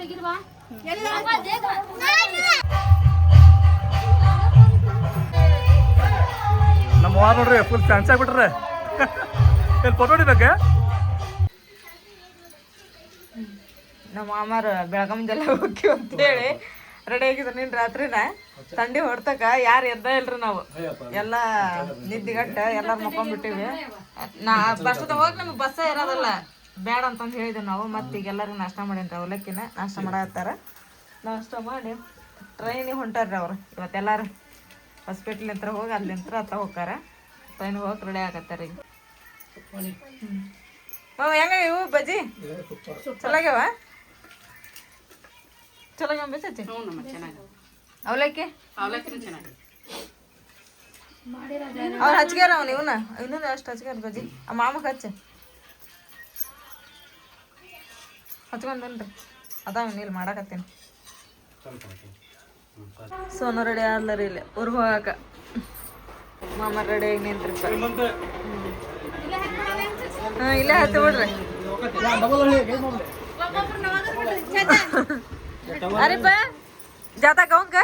ತೆಗಿಲ್ವಾ ನಮ್ಮ ವಾರ ನೋಡ್ರಿ ಫುಲ್ ಫ್ಯಾನ್ಸ್ ಆಗ್ಬಿಟ್ರೆ. ಇಲ್ಲಿ ಫೋಟೋ ಹೊಡಿಬೇಕೆ? ನಮ್ಮ ಮಾಮಾರ ಬೆಳಗಮ್ದೆಲ್ಲ ಹೋಗಿ ಅಂತೇಳಿ ರೆಡಿ ಆಗಿದ್ರು ನಿನ್ ರಾತ್ರಿನ. ತಂಡಿ ಹೊಡ್ತಕ ಯಾರು ಎದ್ದ ಇಲ್ರಿ ನಾವು. ಎಲ್ಲ ನಿದ್ದಿಗಟ್ಟ ಎಲ್ಲಾರು ಮಕ್ಕೊಂಡ್ಬಿಟ್ಟಿವಿ. ನಾ ಬಸ್ ಹೋಗಿ ನಮ್ಗೆ ಬಸ್ಸ ಇರೋದಲ್ಲ. ಬೇಡ ಅಂತಂದು ಹೇಳಿದೆವು ನಾವು ಮತ್ತೆ ಈಗ ಎಲ್ಲರಿಗೂ ನಾಷ್ಟ ಮಾಡೀನಿ ಅವಲಕ್ಕಿನ ನಾಷ್ಟ ಮಾಡತ್ತಾರ ನಾಷ್ಟ ಮಾಡಿ ಟ್ರೈನಿಗೆ ಹೊಂಟಾರ್ರಿ ಅವ್ರು. ಇವತ್ತೆಲ್ಲಾರು ಹಾಸ್ಪಿಟ್ಲ್ ಹತ್ರ ಹೋಗಿ ಅಲ್ಲಿಂತ್ರ ಹತ್ತ ಹೋಗ್ತಾರ ಟ್ರೈನಿಗೆ ಹೋಗಿ ರೆಡಿ ಆಗತ್ತಾರ ಈಗ. ಹ್ಞೂ ಹೆಂಗ ಇವು ಬಜ್ಜಿ? ಚಲಾಗ್ಯಾವ? ಚಲಾಗ್ಯಾವ ಬಜ್ಜಿ ಅವಲಕ್ಕಿ? ಅವ್ರು ಹಚ್ಗ್ಯಾರ ಅವ್ನು ಇವನ? ಇನ್ನೊಂದು ಅಷ್ಟು ಹಚ್ಗ್ಯಾರ ಬಜ್ಜಿ. ಆ ಮಾಮಕ್ಕೆ ಹಚ್ಚ. ಹಚ್ಕೊಂಡನ್ರಿ ಅದಾವ ಇಲ್ಲಿ ಮಾಡಾಕತ್ತೀನಿ. ಸೋನ ರೆಡಿ ಆದ್ಲ ರೀ ಇಲ್ಲಿ. ಊರ್ ಹೋಗಾಕ. ಮಾಮ ರೆಡಿ ಆಗಿ ನಿಂತ್ರಿ ಹಾಂ ಇಲ್ಲೇ ಹತ್ತಿ ಬಿಡ್ರಿ. ಅರೆ ಬಾ. ಜಾತ ಗೌಂಗ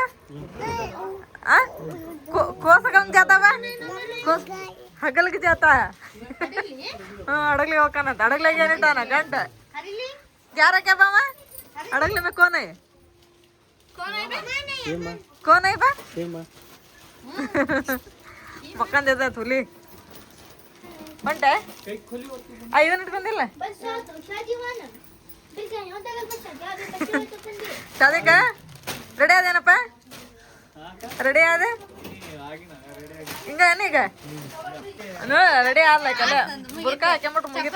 ಕೋಸ ಗೌಂಗ್ ಜಾತ ಕೋಸ್ ಹಗಲ್ಗೆ ಜಾತ. ಹ್ಞೂ ಅಡಗ್ಲಿ ಹೋಗ್ಕಾನಂತ. ಅಡಗ್ಲಿಗೆ ಏನಿಟ್ಟಾನ ಗಂಟ हाँ अड़गले होका ना अड़गले क्या नहीं टाना घंटा क्या रहा क्या बामा अड़गले में कौन है कौन है बा ಮಕ್ಕಂದ ಇದೆ ತುಲಿ ಬಂಟೆ ಐದು ಇಟ್ಕೊಂಡಿಲ್ಲ ಸಾಧಿಕ ರೆಡಿ ಅದೇನಪ್ಪ ರೆಡಿ ಆದ ಹಿಂಗ ಏನೀಗ ರೆಡಿ ಆದ್ಲಕ್ಕಲ್ಲ ಬುರ್ಕ ಹಾಕ್ಯಂಬಿಟ್ಟು ಮುಗಿತ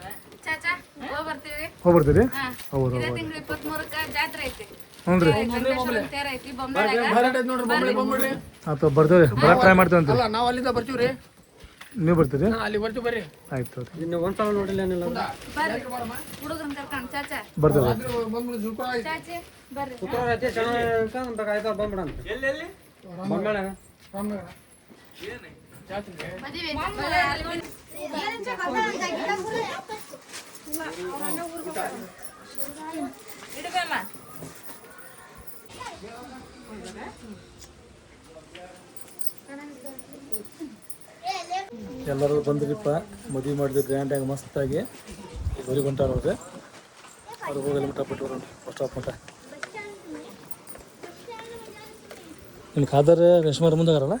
ಹೋಗ್ಬರ್ತೀರಿ? ಹೌದು ಬರ್ತೇವೆ ಬರ ಟ್ರೈ ಮಾಡ್ತೇವೆ ಅಂತ ಅಲ್ಲ ನಾವು ಅಲ್ಲಿಂದ ಬರ್ತೀವಿ ರೀ ನೀವು ಬರ್ತೀರಿ? ಅಲ್ಲಿ ಬರ್ತೀವಿ ಬರ್ರಿ. ಆಯ್ತು ರೀ ಬರ್ರಿ ನೋಡಿಲ್ಲ ಏನಿಲ್ಲ ಚಾಚಾ. ಬರ್ತೇವೆ ಜುಳ್ಕೊಳ ಐತೆ. ಎಲ್ಲರೂ ಬಂದ್ರಿಪ್ಪ, ಮದುವೆ ಮಾಡಿದ್ವಿ ಗ್ರ್ಯಾಂಡಾಗಿ ಮಸ್ತಾಗಿ ಬರಿ ಹೊಂಟಾರ ಅವ್ರಿಗೆ ಅವ್ರಿಗೆ ಹೋಗಲಿ ಮಟ್ಟ ಬಿಟ್ಟು ಬರೋಣ ಬಸ್ ಸ್ಟಾಪ್ ಮಟ್ಟ ನಿಮ್ಮ ಖಾದರ್ ರೇಷ್ಮಾರ ಮುಂದೆ ಅದಾರಲ್ಲ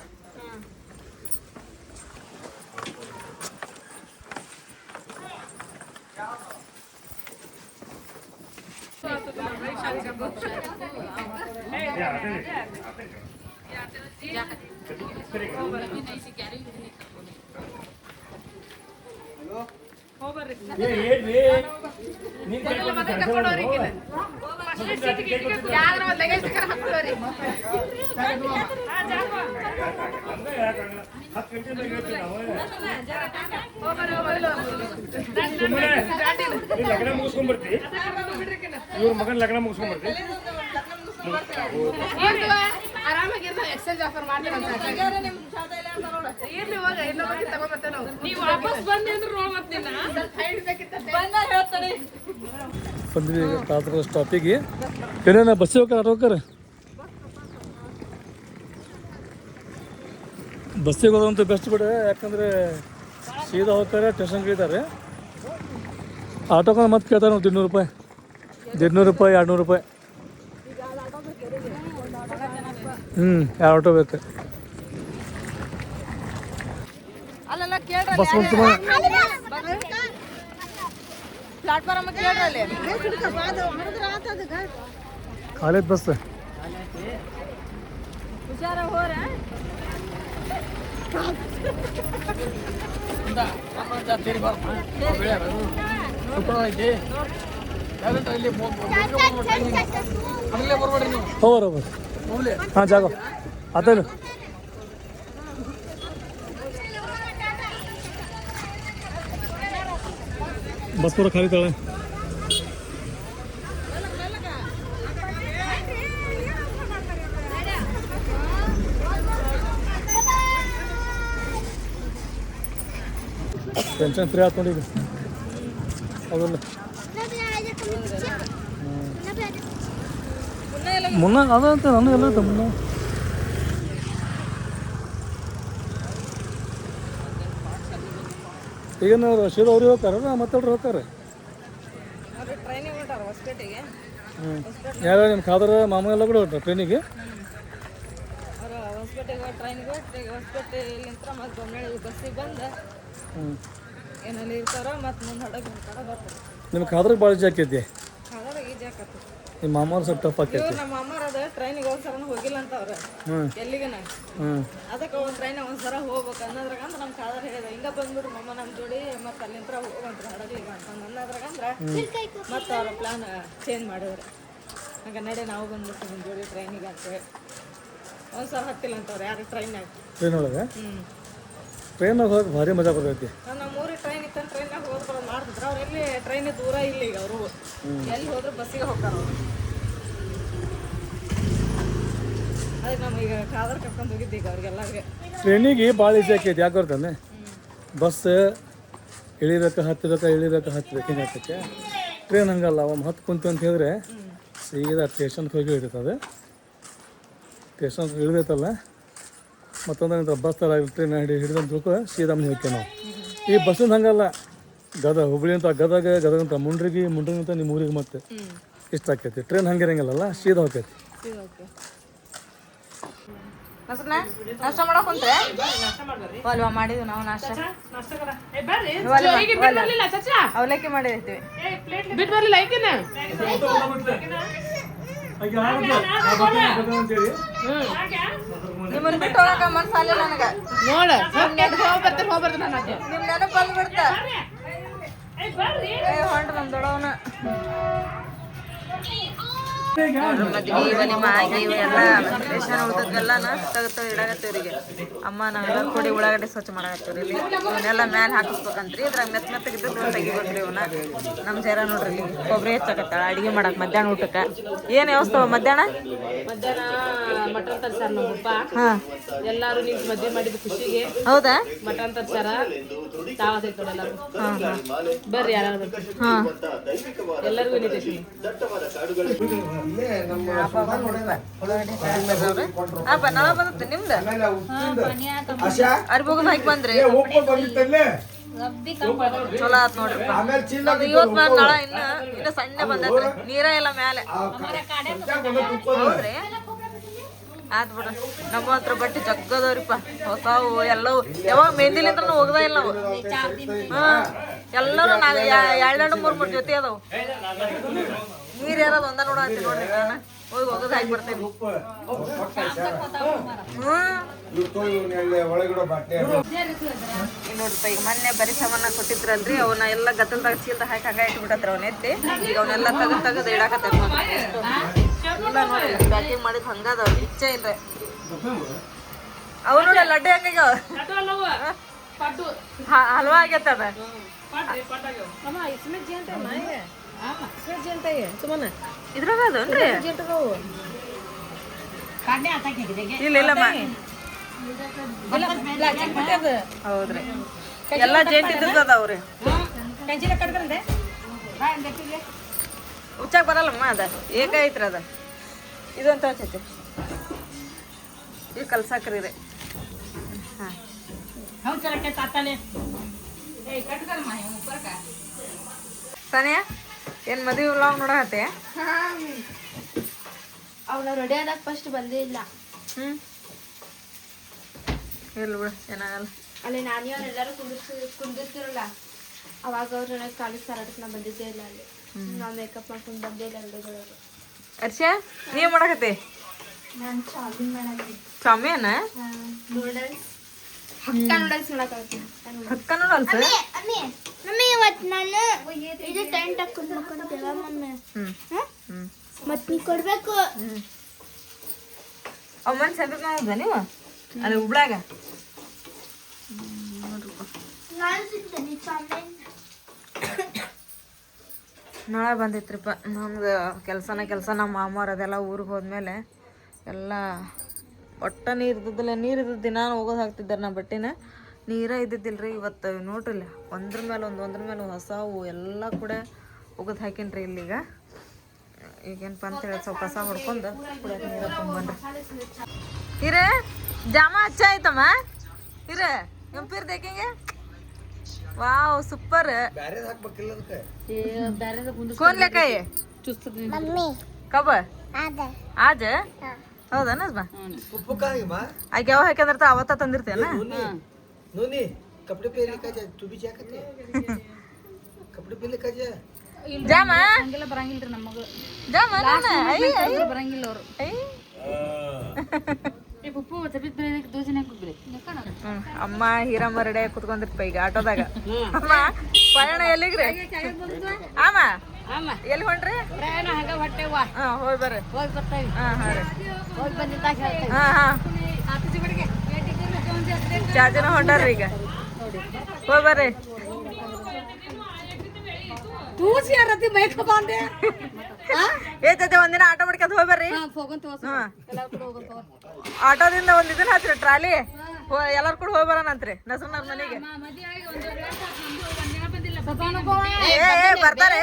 ಲಗ್ನ ಮುಗಿಸ್ಕೊಂಡ್ಬರ್ತಿ ಇವ್ರ ಮಗನ ಲಗ್ನ ಮುಗಿಸ್ಕೊಂಡ್ಬರ್ತಿ ಆರಾಮಾಗಿರ್ನ ಸ್ಟಾಪಿಗೆ ಏನೇನ ಹೋಗ್ತಾರೆ ಹೋಗ್ತಾರೆ ಬಸ್ಸಿಗೆ ಹೋದಂತೂ ಬೆಸ್ಟ್ ಬಿಡ ಯಾಕಂದ್ರೆ ಸೀದಾ ಹೋಗ್ತಾರೆ ಸ್ಟೇಷನ್ಗೆ ಇದ್ದಾರೆ. ಆಟೋಕೊಂಡು ಮತ್ತೆ ಕೇಳ್ತಾರೆ ನಾವು ಇನ್ನೂರು ರೂಪಾಯಿ ದಿಡ್ನೂರು ರೂಪಾಯಿ ಎರಡು ನೂರು ರೂಪಾಯಿ. ಹ್ಞೂ ಎರಡು ಆಟೋ ಬೇಕು? Bus college bus. ಹುಷಾರ ಹೋರ ಅಲ್ಲೇ ಬರ್ಬೇಡ್ರಿ ನೀವು ಹೋಗ್ರ ಹೋಗ್ರ ಹೋಗ್ಲಿ ಹಾಂ ಟೆನ್ಷನ್ ಫ್ರೀ ಆಯ್ತು ನೋಡಿ ಈಗ ಹೌದಲ್ಲ ಮುನ್ನ ಅದ ಅಂತ ನನ್ನ ಎಲ್ಲ ಮುನ್ನ. ಈಗ ನಾವು ರಶೀದ್ ಅವ್ರಿಗೆ ಹೋಗ್ತಾರ ಮತ್ತೊಬ್ರು ಹೋಗ್ತಾರೆ. ಯಾರು ನಿಮ್ಮ ಖಾದರ ಮಾಮ ಎಲ್ಲ ಕೂಡ ಹೊರ್ಟಾರ ಟ್ರೈನಿಗೆ ಹೊಸಪೇಟೆಗೆ ಟ್ರೈನಿಗೆ ಹೊಟ್ಟು ಹೊಸಪೇಟೆಲಿಂತ ಮತ್ತೆ ಬೊಮ್ಮನಳ್ಳಿ ಬಸ್ಸಿಗೆ ಬಂದು. ಹ್ಞೂ ಏನಲ್ಲಿ ಇರ್ತಾರೋ ಮತ್ತು ಮುಂದೆ ಹಡಗ ಕಡೆ ಬರ್ತಾರೆ ನಿಮ್ಮ ಖಾದ್ರಿಗೆ ಭಾಳ ಆಕೈತಿ? ಅದಾಗ ಈಜಿ ಈ ನಿಮ್ಮ ಮಾಮವ್ರು ಸ್ವಲ್ಪ ಟಫ್ ಆಕೈತಿ. ಇವ್ರು ನಮ್ಮ ಮಾಮಾರ ಅದ ಟ್ರೈನಿಗೆ ಒಂದ್ಸರನು ಹೋಗಿಲ್ಲ ಅಂತ ಅವ್ರ ಹ್ಞೂ ಎಲ್ಲಿಗನ? ಹ್ಞೂ ಅದಕ್ಕೆ ಒಂದು ಟ್ರೈನ್ ಒಂದ್ಸರ ಹೋಗ್ಬೇಕು ಅನ್ನೋದ್ರಾಗ ಅಂದ್ರೆ ನಮ್ಮ ಕಾದರ್ ಹೇಳಿದ. ಹಿಂಗ ಬಂದ್ಬಿಡ್ರಿ ಮಮ್ಮ ನಮ್ಮ ಜೋಡಿ ಮತ್ತೆ ಅಲ್ಲಿಂದ ಹೋಗಂತ್ರ ಹಡಗ್ಲಿಗೆ ಅಂತ ಅನ್ನೋದ್ರಾಗ ಅಂದ್ರೆ ಮತ್ತೆ ಅವ್ರ ಪ್ಲಾನ್ ಚೇಂಜ್ ಮಾಡಿದ್ರು ಹಂಗ ನಡೆ ನಾವು ಬಂದ್ಬಿಟ್ಟು ನಿಮ್ಮ ಜೋಡಿ ಟ್ರೈನಿಗೆ ಅಂತೇಳಿ ಒಂದ್ಸಲ ಹತ್ತಿಲ್ಲ ಅಂತವ್ರು ಯಾರು ಟ್ರೈನಾಗ ಟ್ರೈನ್ ಒಳಗೆ? ಹ್ಞೂ ಟ್ರೈನಾಗ ಹೋಗಿ ಭಾರಿ ಮಜಾ ಬರ್ತೈತಿ. ನಮ್ಮ ಊರಿಗೆ ಬರೋದು ಅವ್ರು ಎಲ್ಲಿ ಟ್ರೈನ್ ದೂರ ಇಲ್ಲ ಈಗ ಅವರು. ಎಲ್ಲಿ ಹೋದ್ರು ಬಸ್ಸಿಗೆ ಹೋಗ್ತಾರ ಅವ್ರು. ಅದಕ್ಕೆ ನಮ್ಗೆ ಈಗ ಕಾದರ್ ಕರ್ಕೊಂಡು ಹೋಗಿದ್ದೆ ಈಗ ಅವ್ರಿಗೆಲ್ಲರಿಗೆ. ಟ್ರೈನಿಗೆ ಭಾಳ ಈಸಿ ಆಕೈತಿ, ಯಾಕೆ ಬರ್ತಾನೆ ಬಸ್ ಇಳಿಬೇಕು ಹತ್ತಬೇಕು ಇಳಿಬೇಕು ಹತ್ತಬೇಕು ಹಿಂಗೆ ಆಗ್ತೈತೆ ಟ್ರೈನ್ ಹಂಗಲ್ಲ ಒಮ್ಮೆ ಹತ್ತು ಕುಂತು ಅಂತ ಹೇಳಿದ್ರೆ ಸೀದಾ ಸ್ಟೇಷನ್ಗೆ ಹೋಗಿ ಇಳಿತೈತೆ ಅದು ಸ್ಟೇಷನ್ಗೆ ಇಳಿದೈತಲ್ಲ ಮತ್ತೊಂದು ಬಸ್ ತರ ಟ್ರೈನ್ ಹಿಡಿ ಹಿಡಿದಂತ ತಿಳ್ಕೊ ಸೀದಾ ಹೋಗ್ತೇವೆ ನಾವು. ಈ ಬಸ್ಸಿಂದ ಹಂಗಲ್ಲ ಗದ ಹುಬ್ಳಿ ಅಂತ ಗದಗ ಗದಗ ಅಂತ ಮುಂಡ್ರಿಗೆ ಮುಂಡ್ರಿ ಅಂತ ನಿಮ್ಮ ಊರಿಗೆ ಮತ್ತೆ. ಇಷ್ಟ ಆಕೈತಿ. ಟ್ರೈನ್ ಹಂಗಿರಂಗಿಲ್ಲಲ್ಲ ಸೀದಾ ಹೋಗ್ತೈತಿ ನಸಕ್ನ ನಾಷ್ಟ ಮಾಡಕ್ ಕುಂತ್ರೆ? ಅಲ್ವಾ ಮಾಡಿದ್ವಿ ನಾವು ನಾಷ್ಟ. ಏ ಬರ್ರಿ. ಈಗ ಬಿಟ್ಟು ಬರ್ಲಿಲ್ಲ ಚಚ್ಚಾ ಅವಲಕ್ಕಿ ಮಾಡಿರ್ತೀವಿ. ಬಿಟ್ಟು ಬರ್ಲಿಲ್ಲ ಐಕಿನ ನಿಮ್ಮನ್ನ ಬಿಟ್ಟು ಹೋಗಕ ಮನ್ಸಾಲಿಲ್ಲ ನನಗ. ನೋಡ ನೆನಪು ಬಂದ್ಬಿಡ್ತ ಹೊಂಟ್ರ ನಮ್ ದೊಡ್ಡವನ. ಆಗಿ ಇವೆಲ್ಲ ರೇಷನ್ ತೆಗೆದು ಇಡಾಕತ್ತೀವ್ರಿಗೆ ಅಮ್ಮ ನಾವೆಲ್ಲ ಕೂಡಿ ಉಳ್ಳಾಗಡ್ಡೆ ಸ್ವಚ್ಛ ಮಾಡಾಕತ್ತೀವ್ರಿ ಇಲ್ಲಿ. ಇವನ್ನೆಲ್ಲ ಮ್ಯಾಲೆ ಹಾಕಿಸ್ಬೇಕಂತ್ರಿ ಇದ್ರಾಗ ಮೆತ್ತ ಮೆತ್ತಗಿದ್ದು ತೆಗಿಬೇಕ್ರಿ ಇವನ್ನ. ನಮ್ಮ ಜರ ನೋಡ್ರಿ ಇಲ್ಲಿ ಕೊಬ್ಬರಿ ಹೆಚ್ಚಾಕತ್ತಾಳ ಅಡಿಗೆ ಮಾಡಕ್ ಮಧ್ಯಾಹ್ನ ಊಟಕ್ಕೆ. ಏನ್ ವ್ಯವಸ್ಥೆ ಮಧ್ಯಾಹ್ನ? ಮಧ್ಯಾಹ್ನ ಮಟನ್ ತರ್ಸಾರ ನಮ್ಮಪ್ಪ ಹಾ. ಎಲ್ಲಾರು ನೀವು ಮದ್ವೆ ಮಾಡಿದ ಖುಷಿಗೆ. ಹೌದಾ? ಮಟನ್ ತರ್ಸಾರ ಎಲ್ಲಾರು ಬರ್ರಿ ಯಾರು ಬರ್ತೀರಿ ಎಲ್ಲರಿಗೂ ಬಂದತ್ತೆ ನಿಮ್ದು? ಅರ್ಬೋಗದ ಹಾಕಿ ಬಂದ್ರಿ. ಚಲೋ ಆತ್ ನೋಡ್ರಿ. ನಮ್ದು ಇವತ್ ನಾಳ ಇನ್ನ ಇನ್ನ ಸಣ್ಣ ಬಂದತ್ರಿ. ನೀರ ಇಲ್ಲ ಮ್ಯಾಲೆ. ಹೌದ್ರಿ? ಆತ್ ಬಿಡ್ರಿ ನಮ್ಮ ಹತ್ರ ಬಟ್ಟೆ ಜಗ್ಗದವ್ರಿಪ್ಪ. ಹೊಸವು ಎಲ್ಲವು. ಯಾವಾಗ ಮೆಹಂದಿಲಿಂತ್ರ ಹೋಗದ ಇಲ್ಲ ನಾವು ಹಾ ಎಲ್ಲರೂ ನಾ ಎರಡೆರಡು ಮೂರು ಮೂರ್ ಜೊತೆ ಅದಾವು. ನೋಡ ನೋಡ್ರಿ ಹೋಗಿ ಮೊನ್ನೆ ಬರಿ ಸಾಮಾನ ಕೊಟ್ಟಿದ್ರಲ್ರಿ ಅವನ್ನ ಎಲ್ಲ ಗದ್ದಲ್ದಾಗ ಚೀಲ್ದಾಗ ಹಾಕಿ ಹಂಗ ಇಟ್ಬಿಟ್ಟತ್ರ ಅವ್ನ ಎತ್ತಿ. ಈಗ ಅವನ್ನೆಲ್ಲ ತಗ ತೆಗೆದು ಇಡಾಕತ್ತ ಇಲ್ಲ ನೋಡಿ ಪ್ಯಾಕಿಂಗ್ ಮಾಡಿದ್ ಹಂಗದ ಇಚ್ಛೆ ಇಲ್ರಿ. ಅವನು ಲಡ್ಡು ಹೆಂಗಾಗ್ಯಾವ ಅದು. ಅಲ್ಲವ ಅದನ್ರಿ ಇಲ್ಲ ಇಲ್ಲ ಹೌದ್ರಿ. ಎಲ್ಲ ಜೇಂಟ್ ಇದ್ದದವ್ರಿ ಉಚ್ಚಾಕ್ ಬರಲ್ಲಮ್ಮ ಅದ. ಏಕ ಐತ್ರಿ ಅದ ಇದೊಂದು ಹಚ್ಚೈತಿ ಈಗ ಕಲ್ಸಾಕ್ರಿ ರೀ. ಹಾಂ. ಸಾನಿಯಾ? ಏನ್ ಮದುವೆ ವ್ಲಾಗ್ ನೋಡಕತ್ತೆ ಅವ್ನ ರೆಡಿ ಆದಾಗ ಫಸ್ಟ್ ಬಂದೇ ಇಲ್ಲ. ಹ್ಮ್. ಇಲ್ಲ ಬಿಡು ಏನಾಗಲ್ಲ. ಅಲ್ಲಿ ನಾನಿ ಎಲ್ಲರೂ ಕುಂದಿರ್ಸಿ ಕುಂದಿರ್ತಿರಲ್ಲ ಅವಾಗ ಅವ್ರು ನನಗೆ ಕಾಲೇಜ್ ಸಾರಾಟಕ್ಕೆ ನಾ ಬಂದಿದ್ದೇ ಇಲ್ಲ ಅಲ್ಲಿ. ನಾ ಮೇಕಪ್ ಮಾಡ್ಕೊಂಡು ಬಂದೇ ಇಲ್ಲ ಹುಡುಗರು ಅರ್ಷ ನೀವ್ ಮಾಡಕತ್ತೆ? ನಾನು ಚಾಮಿನ್ ಮಾಡಕ್ಕೆ ಚಾಮಿಯನ್ನ ನೂಡಲ್ಸ್ ಹಕ್ಕ ನೂಡಲ್ಸ್ ಮಾಡಕ್ಕಾಗ್ತೀನಿ ಹಕ್ಕ ನೋಡಲ್ಸ ಮಮ್ಮಿ ಇವತ್ತು ನಾನು ಇದು ಟೆಂಟ್ ಹಾಕೊಂಡು ಮಕ್ಕೊಂತೇವ ಮಮ್ಮಿ. ಕೊಡ್ಬೇಕು. ನೀವು ಅಲ್ಲಿ ಹುಬ್ಳಾಗ ನಾಳೆ ಬಂದಿತ್ರಿಪ್ಪ ನಮ್ದು ಕೆಲ್ಸನ ಕೆಲಸ ನಮ್ಮ ಮಾಮವ್ರು ಅದೆಲ್ಲ ಊರಿಗೆ ಹೋದ್ಮೇಲೆ ಎಲ್ಲ ಒಟ್ಟ ನೀರು ಇದ್ದಿದ್ದಿಲ್ಲ ನೀರು ಇದ್ದ ದಿನ ಹೋಗೋದು ಹಾಕ್ತಿದ್ದಾರೆ ನಾ ಬಟ್ಟೆನ. ನೀರ ಇದ್ದಿದ್ದಿಲ್ಲ ರೀ ಇವತ್ತು ನೋಡ್ರಿಲ್ಲ ಒಂದ್ರ ಮೇಲೆ ಒಂದು ಒಂದ್ರ ಮೇಲೆ ಹೊಸ ಹೂವು ಎಲ್ಲ ಕೂಡ ಒಗದು ಹಾಕೀನಿ ರೀ ಇಲ್ಲಿಗ. ಈಗೇನಪ್ಪ ಅಂತ ಹೇಳಿ ಸ್ವಲ್ಪ ಕಸ ಹೊಡ್ಕೊಂಡು ಕುಡಿಯೋಕೆ ನೀರ ತುಂಬನ್ರಿ ಜಾಮ ಹಚ್ಚ ಆಯ್ತಮ್ಮ? ಇರೇ ಎಂಪಿರ್ ದೇಕಿಂಗೆ? ವಾವ್ ಸೂಪರ್ ಕೋನ್ಲೆಕಾಯಿ ಕಬ ಆಜ ಹೌದನ ಬಾ ಉಪ್ಪುಕಾಗಿ ಬಾ. ಆಕೆ ಯಾವ ಹಾಕ್ಯಂದ್ರ ಅವತ್ತ ತಂದಿರ್ತೇನ ನೋನಿ ಕಜ ತು ಬಿ ಜಾಕತೆ ಕಪಡೆ ಕಜ ಜಾಮ? ಹಂಗೆಲ್ಲ ಬರಂಗಿಲ್ಲ ನಮ್ಮ ಮಗಳು ಜಾಮ ನಾನು ಐ ಐ ಬರಂಗಿಲ್ಲ ಅವರು. ಅಮ್ಮ ಹೀರಮ್ಮ ರೆಡಿ ಕುತ್ಕೊಂಡಿರ್ಪ ಈಗ ಆಟೋದಾಗ. ಅಮ್ಮ ಪಯಣ ಎಲ್ಲಿಗ್ರಿ? ಆಮ. ಎಲ್ಲಿ ಹೊಂಟ್ರಿ? ಪ್ರಯಾಣ ಹಂಗ ಹೊಟ್ಟೆವ್ವ ಹಾ ಹೋಗಿ ಬರ್ರಿ. ಹೋಗಿ ಬರ್ತೇವೆ ಹಾ ಹಾ ರೀ. ಹೋಗಿ ಬಂದಿದ್ದಾಗ ಹೇಳ್ತೇವೆ ಹಾ ಹಾ. ಚಾರ್ಜನ ಹೊಂಟಾರ್ರಿ ಈಗ. ಹೋಗಿ ಬರ್ರಿ. ತೂಸಿ ಯಾರತಿ ಬಂದೆ ಏ ಜೊತೆ ಒಂದಿನ ಆಟೋ ಮಾಡ್ಕೊಂತ ಹೋಗಿ ಬರ್ರಿ ಆಟೋದಿಂದ ಒಂದ್ ಇದನ್ನ ಹಚ್ರಿ ಟ್ರಾಲಿ. ಎಲ್ಲಾರು ಕೂಡ ಹೋಗಿ ಬರೋಣಂತ್ರಿ. ನಸರ್ನಾರ್ ಮನೆಗೆ. ಬರ್ತಾರೆ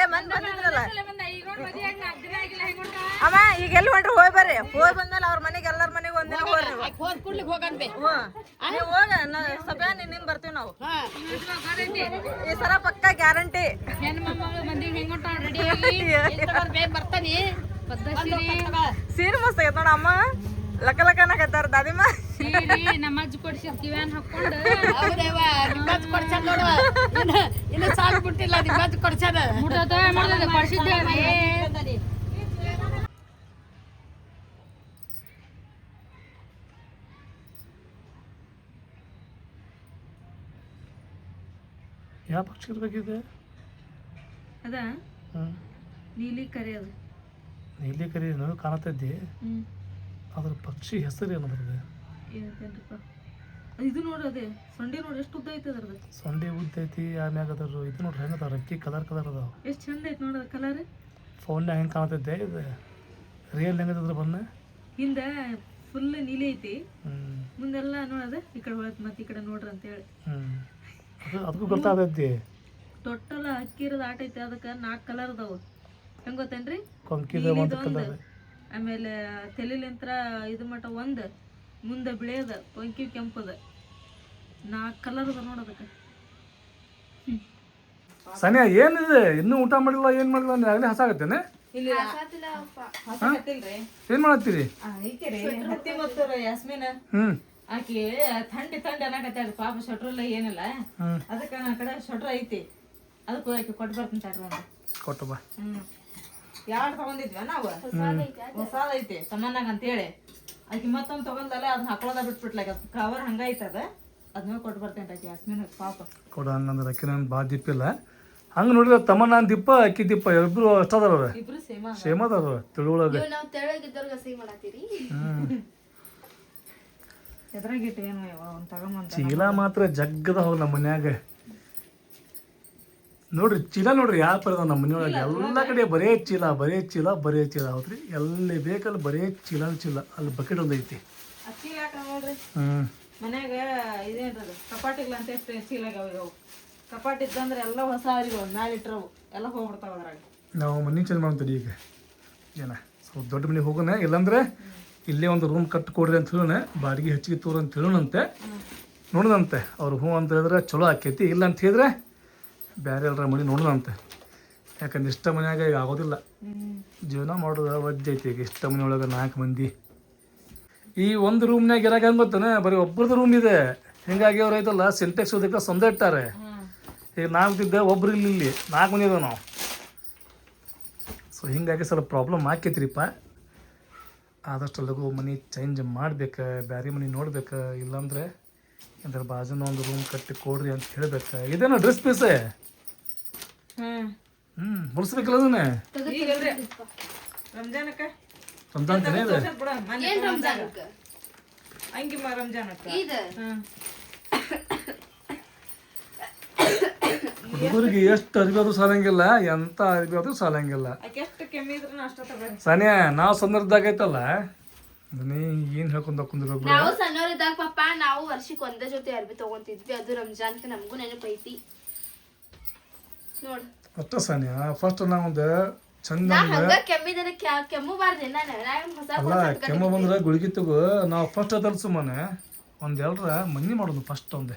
ಅಮ್ಮ ಈಗ ಎಲ್ಲಿ ಹೊಂಟ್ರಿ? ಹೋಗಿ ಬರ್ರಿ. ಹೋಗಿ ಬಂದ್ಮೇಲೆ ಅವ್ರ ಮನೆಗೆ ಎಲ್ಲಾರ ಮನೆಗೆ ಒಂದಿನ ಹೋಗ್ರಿ ಹೋದ್ ಕೂಡ್ಲಿಕ್ಕೆ ಹೋಗ ಸಭೆ ನಿನ್ನಿಂದ ಬರ್ತೀವಿ ನಾವು. ಈ ಸಲ ಪಕ್ಕ ಗ್ಯಾರಂಟಿ. ಸೀರೆ ಮಸ್ತ್ ಆಗೈತೆ ನೋಡ ಅಮ್ಮ. ಲಕ ಲಕ ಅನ್ನಕತ್ತಾರ ದಾದಿಮ್ಮ ನಮ್ಮ ಅಜ್ಜ ಕೊಡ್ಸಿ ಕಿವ್ಯಾನ್ ಹಾಕೊಂಡು ಹೌದೇವ ನಿಮ್ಮಜ್ಜ ಕೊಡ್ಸದ ನೋಡುವ ಇನ್ನು ಇನ್ನು ಸಾಲು ಬಿಟ್ಟಿಲ್ಲ ನಿಮ್ಮಜ್ಜ ಕೊಡ್ಸದ ಮುಟ್ಟದ ಮಾಡ್ದ? ಕೊಡ್ಸಿದ್ದೇವೆ ಯಾವ ಪಕ್ಷಿ ಇರ್ಬೇಕಿದೆ ಅದ? ಹ್ಮ್. ನೀಲಿ ಕರಿ ಅದು. ನೀಲಿ ಕರಿ ಏನೋ ಕಾಣತೈತಿ ಹ್ಮ್. ಅದ್ರ ಪಕ್ಷಿ ಹೆಸರು ಏನು ಬರ್ತದೆ? ಏನಂತೇನ್ರಿಪ್ಪ? ಇದು ನೋಡ್ರಿ ಸೊಂಡಿ ನೋಡಿ ಎಷ್ಟು ಉದ್ದ ಐತೆ ಅದ್ರದ್ದು. ಸೊಂಡಿ ಉದ್ದೈತಿ ಆಮ್ಯಾಗ ಅದ್ರ ಇದು ನೋಡ್ರಿ ಹೆಂಗ ಅದಾವ ಅಕ್ಕಿ ಕಲರ್ ಕಲರ್ ಅದಾವ. ಎಷ್ಟು ಚಂದ ಐತೆ ನೋಡಿ ಕಲರ್ ಫೋನ್ ಹೆಂಗೆ ಕಾಣತೈತೆ ಇದು? ರಿಯಲ್ ಹೆಂಗದ್ರ ಬಣ್ಣ? ಹಿಂದೆ ಫುಲ್ ನೀಲಿ ಐತಿ. ಮುಂದೆಲ್ಲ ನೋಡದ ಈ ಕಡೆ ಹೊಳತ್ ಮತ್ತೆ ಈ ಕಡೆ ನೋಡ್ರಿ ಅಂತೇಳಿ ಹೇಳಿ. ಅದು ಅದಕ್ಕೂ ಗೊತ್ತಾಗೈತಿ ಟೋಟಲ್ ಅಕ್ಕಿರದ ಆಟ ಐತಿ ಅದಕ್ಕೆ ನಾಲ್ಕು ಕಲರ್ ಅದಾವ. ಹೆಂಗೆ ಗೊತ್ತೇನ್ರಿ? ಕೊಂಕಿದ ಒಂದು ಕಲರ್ ಆಮೇಲೆ ತಲೆಲಿಂತ್ರ ಇದು ಮಟ್ಟ ಒಂದು ಮುಂದೆ ಬಿಳಿಯದ ಕೊಂಕಿ ಕೆಂಪದ. ನಾಲ್ಕು ಕಲರ್ ಅದ ನೋಡೋದಕ್ಕೆ ಸನಿಯಾ ಏನಿದೆ? ಇನ್ನೂ ಊಟ ಮಾಡಿಲ್ಲ ಏನು ಮಾಡಿಲ್ಲ ಅಂದ್ರೆ ಆಗಲೇ ಹಸಾಗತ್ತೇನೆ ಇಲ್ಲಿ. ಏನು ಮಾಡತ್ತೀರಿ? ಹ್ಮ್ ಹತ್ತಿ ಮತ್ತು ಯಾಸ್ಮಿನ. ಹ್ಞೂ ಆಕಿ ಥಂಡಿ ಥಂಡಿ ಅನ್ನಕತ್ತಾರ ಪಾಪ ಶಟ್ರಲ್ಲ ಏನಿಲ್ಲ. ಹ್ಞೂ ಅದಕ್ಕೆ ನನ್ನ ಕಡೆ ಶಟ್ರ ಐತಿ. ಅದಕ್ಕೆ ಆಕಿ ಕೊಟ್ಟು ಬರ್ತೀನಿ ತಡ್ರಿ ಕೊಟ್ಟು ಬಾ. ಹ್ಮ್. ಯಾರು ತಗೊಂಡಿದ್ವಿ ನಾವು? ಮಸಾಲ ಐತಿ ತಮ್ಮನಾಗ ಅಂತೇಳಿ ಆಕಿ ಮತ್ತೊಂದು ತಗೊಂಡಲ್ಲ ಅದನ್ನ ಹಾಕೊಳ್ಳೋದ ಬಿಟ್ಬಿಟ್ಲಾಗ ಕವರ್ ಹಂಗೈತೆ ಅದ. ಅದನ್ನ ಕೊಟ್ಟು ಬರ್ತೇನೆ ಆಕಿ ಯಾಸ್ಮಿನ್ ಪಾಪ. ಕೊಡ ಹಂಗಂದ್ರೆ ಅಕ್ಕಿ ನಾನು ಭಾಳ ದಿಪ್ಪಿಲ್ಲ ಹಂಗೆ ನೋಡಿದ್ರೆ ತಮ್ಮನ ನಾನು ದಿಪ್ಪ ಅಕ್ಕಿ ದಿಪ್ಪ ಇಬ್ಬರು ಅಷ್ಟದಾರ ಅವ್ರು. ಇಬ್ರು ಸೇಮ ಸೇಮ್ ಅದಾರ ತಿಳುವಳಗೆ ನಾವು ತೆಳಗಿದ್ದವ್ರಿಗೆ ಹಸಿ ಮಾಡತ್ತೀರಿ. ಎದ್ರಾಗಿಟ್ಟು ಏನು ಯಾವ ಒಂದು ತಗೊಂಬಂದ ಚೀಲ ಮಾತ್ರ ಜಗ್ಗದ ಹೋಗಿ ನಮ್ಮ ಮನ್ಯಾಗ. ನೋಡ್ರಿ ಚೀಲ ನೋಡ್ರಿ ಯಾವ ಪರದ ನಮ್ಮ ಮನೆಯೊಳಗೆ? ಎಲ್ಲ ಕಡೆ ಬರೇ ಚೀಲ ಬರೇ ಚೀಲ ಬರೇ ಚೀಲ ಹೌದ್ರಿ? ಎಲ್ಲಿ ಬೇಕಲ್ಲಿ ಬರೇ ಚೀಲ ಚೀಲ. ಅಲ್ಲಿ ಬಕೆಟ್ ಒಂದು ಐತಿ. ಮನ್ಯಾಗ ಇದೇನ್ರದು ಕಪಾಟಿಗ್ಲ ಅಂತ ಎಷ್ಟು ಚೀಲಾಗ ಇವು. ಕಪಾಟ್ ಇದ್ದಂದ್ರೆ ಎಲ್ಲ ಹೊಸ ಅರಿವು ಮ್ಯಾಲ ಇಟ್ರವು ಎಲ್ಲ ಹೋಗ್ಬಿಡ್ತಾವ ಅದ್ರಾಗ. ನಾವು ಮನೆ ಚೇಂಜ್ ಮಾಡ್ತೀವಿ ಈಗ. ಏನ? ಸ್ವಲ್ಪ ದೊಡ್ಡ ಮನೆಗೆ ಹೋಗೋಣ. ಇಲ್ಲಾಂದ್ರೆ ಇಲ್ಲೇ ಒಂದು ರೂಮ್ ಕಟ್ ಕೊಡ್ರಿ ಅಂತ ಹೇಳೋಣ. ಬಾಡಿಗೆ ಹೆಚ್ಚಿಗೆ ತೋರು ಅಂತ ಹೇಳೋಣಂತೆ. ನೋಡೋಣಂತೆ. ಅವ್ರು ಹ್ಞೂ ಅಂತ ಹೇಳಿದ್ರೆ ಚಲೋ ಆಕೈತಿ. ಇಲ್ಲ ಅಂತ ಹೇಳಿದ್ರೆ ಬೇರೆ ಎಲ್ಲರ ಮನೆ ನೋಡೋದಂತೆ. ಯಾಕಂದ್ರೆ ಇಷ್ಟ ಮನ್ಯಾಗ ಈಗ ಆಗೋದಿಲ್ಲ. ಜೀವನ ಮಾಡೋದು ವಜ್ಜೆ ಐತಿ ಈಗ ಇಷ್ಟ ಮನೆ ಒಳಗೆ ನಾಲ್ಕು ಮಂದಿ. ಈ ಒಂದು ರೂಮ್ನಾಗ ಇರಾಕ ಗೊತ್ತಾನೆ? ಬರೀ ಒಬ್ರದ್ದು ರೂಮ್ ಇದೆ. ಹಿಂಗಾಗಿ ಅವ್ರು ಐತಲ್ಲ ಸಿಂಟೆಕ್ಸ್ ಓದಕ್ಕೆ ಸೊಂದ ಇಟ್ಟಾರೆ. ಈಗ ನಾಲ್ಕು ಇದ್ದ ಒಬ್ರು ಇಲ್ಲಿ ಇಲ್ಲಿ, ನಾಲ್ಕು ಮಂದಿ ಇದಾವೆ ನಾವು. ಸೊ ಹಿಂಗಾಗಿ ಸ್ವಲ್ಪ ಪ್ರಾಬ್ಲಮ್ ಆಕೈತ್ರಿಪ್ಪ. ಆದಷ್ಟು ಲಘು ಮನೆ ಚೇಂಜ್ ಮಾಡ್ಬೇಕು, ಬ್ಯಾರಿ ಮನೆ ನೋಡ್ಬೇಕು, ಇಲ್ಲಾಂದ್ರೆ ಇದ್ರ ಬಾಜುನ ಒಂದು ರೂಮ್ ಕಟ್ಟಿ ಕೊಡ್ರಿ ಅಂತ ಹೇಳ್ಬೇಕು. ಇದೇನೋ ಡ್ರೆಸ್ ಪೀಸೇ ಹ್ಮ್. ಅದನ್ನೇ? ರಂಜಾನಕ್ಕ? ರಂಜಾನ್ ತಾನೇ ಇದೆ? ತೋರ್ಸಕ್ ಬಿಡ ಮೊನ್ನೆ ಏನ್ ರಂಜಾನಕ್ಕ ಅಂಗಿ ಮಾ ರಂಜಾನಕ್ಕ ಇದು. ಹುಡುಗರಿಗೆ ಎಷ್ಟು ಅರ್ಬಿ ಆದ್ರೂ ಸಾಲಂಗಿಲ್ಲ. ಎಂತ ಅರ್ಬಿ ಆದ್ರೂ ಸಾಲಂಗಿಲ್ಲ ಸನ್ಯಾ ನಾವು ಸಂದರ್ಭದಾಗ ಐತಲ್ಲ ನೀ ಏನು ಹೇಳ್ಕೊಂಡ್ ಬಿಡು ನಾವು ಸಣ್ಣವರಿದ್ದಾಗ ಪಪ್ಪ ನಾವು ವರ್ಷಕ್ಕೆ ಒಂದೇ ಜೊತೆ ಅರ್ಬಿ ತಗೊಂತಿದ್ವಿ. ಅದು ರಂಜಾನ್ಗೆ ನಮಗೂ ನೆನಪೈತಿ. ನೋಡ್. ಅಷ್ಟ ಸಾನ್ಯಾ ಫಸ್ಟ್ ನಾವೊಂದು ಚಂದ ಹಂಗ ಕೆಮ್ಮಿದ್ರೆ ಕೆಮ್ಮು ಬಾರ್ದೆ ನಾನು ಅಲ್ಲ ಕೆಮ್ಮ ಬಂದ್ರೆ ಗುಳಿಗೆ ತಗೋ. ನಾವು ಫಸ್ಟ್ ಅದಲ್ಲ ಸುಮ್ಮನೆ ಒಂದು ಎಲ್ರ ಮನಿ ಮಾಡೋದು ಫಸ್ಟ್ ಒಂದೇ.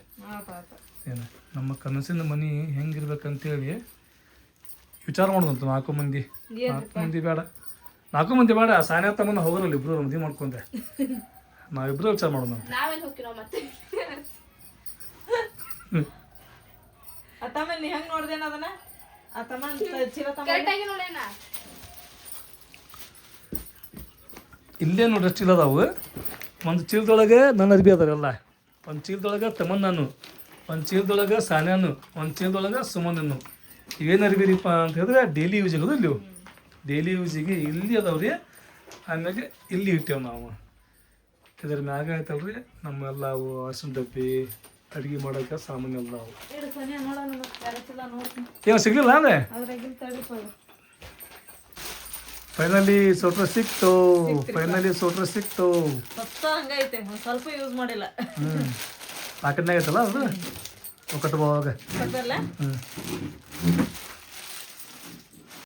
ಏನು? ನಮ್ಮ ಕನಸಿನ ಮನಿ ಹೆಂಗಿರ್ಬೇಕಂತೇಳಿ ವಿಚಾರ ಮಾಡೋದಂತ ನಾಲ್ಕು ಮಂದಿ. ನಾಲ್ಕು ಮಂದಿ ಬೇಡ. ನಾಲ್ಕು ಮಂದಿ ಬೇಡ. ಸಾನ್ಯ ತಮ್ಮನ ಹೋಗಲ್ಲ ಇಬ್ರು ಮದುವೆ ಮಾಡ್ಕೊಂಡೆ. ನಾವಿಬ್ರು ವಿಚಾರ ಮಾಡೋಣ ನೀ ಹೆಂಗ್ ನೋಡ್ದೇನ ಅದನ್ನ? ತಮ್ಮ ನೋಡೇನ ಇಲ್ಲೇ ನೋಡ್ರಿ ಚೀಲ ಅದಾವು. ಒಂದು ಚೀಲದೊಳಗೆ ನನ್ನ ಅರ್ಬಿ ಅದಾರೆಲ್ಲ ಒಂದು ಚೀಲದೊಳಗೆ ತಮನ್ನಾನು ಒಂದು ಚೀಲದೊಳಗೆ ಸಾನ್ಯಾನು ಒಂದು ಚೀಲದೊಳಗೆ ಸುಮನನ್ನು. ಏನು ಅರ್ಬಿರಿಪ್ಪ ಅಂತ ಹೇಳಿದ್ರೆ ಡೈಲಿ ಯೂಸ್ ಆಗೋದು ಇಲ್ಲಿ ಡೈಲಿ ಯೂಸಿಗೆ ಇಲ್ಲಿ ಅದಾವ್ರಿ. ಆಮ್ಯಾಗೆ ಇಲ್ಲಿ ಇಟ್ಟೇವೆ ನಾವು. ಇದ್ರ ಮ್ಯಾಗ ಆಯ್ತಲ್ರಿ ನಮ್ಮೆಲ್ಲ ಅವು ಹಸಿನ ಡಬ್ಬಿ ಅಡುಗೆ ಮಾಡೋಕೆ ಸಾಮಾನ್ಯ ಅಲ್ಲ ನೋಡ್ತೀನಿ. ಏನು ಸಿಗ್ಲಿಲ್ಲ ಅಂದ್ರೆ? ಫೈನಲಿ. ಸೋಟ್ರ ಸಿಕ್ತು. ಫೈನಲಿ ಸೋಟ್ರ ಸಿಕ್ತು. ಹಂಗೈತೆ ಸ್ವಲ್ಪ ಯೂಸ್ ಮಾಡಿಲ್ಲ. ಹ್ಞೂ ಪಾಕೆಟ್ನಾಗ ಐತಲ್ಲ ಅದು? ಗೊತ್ತಲ್ಲ ಹ್ಞೂ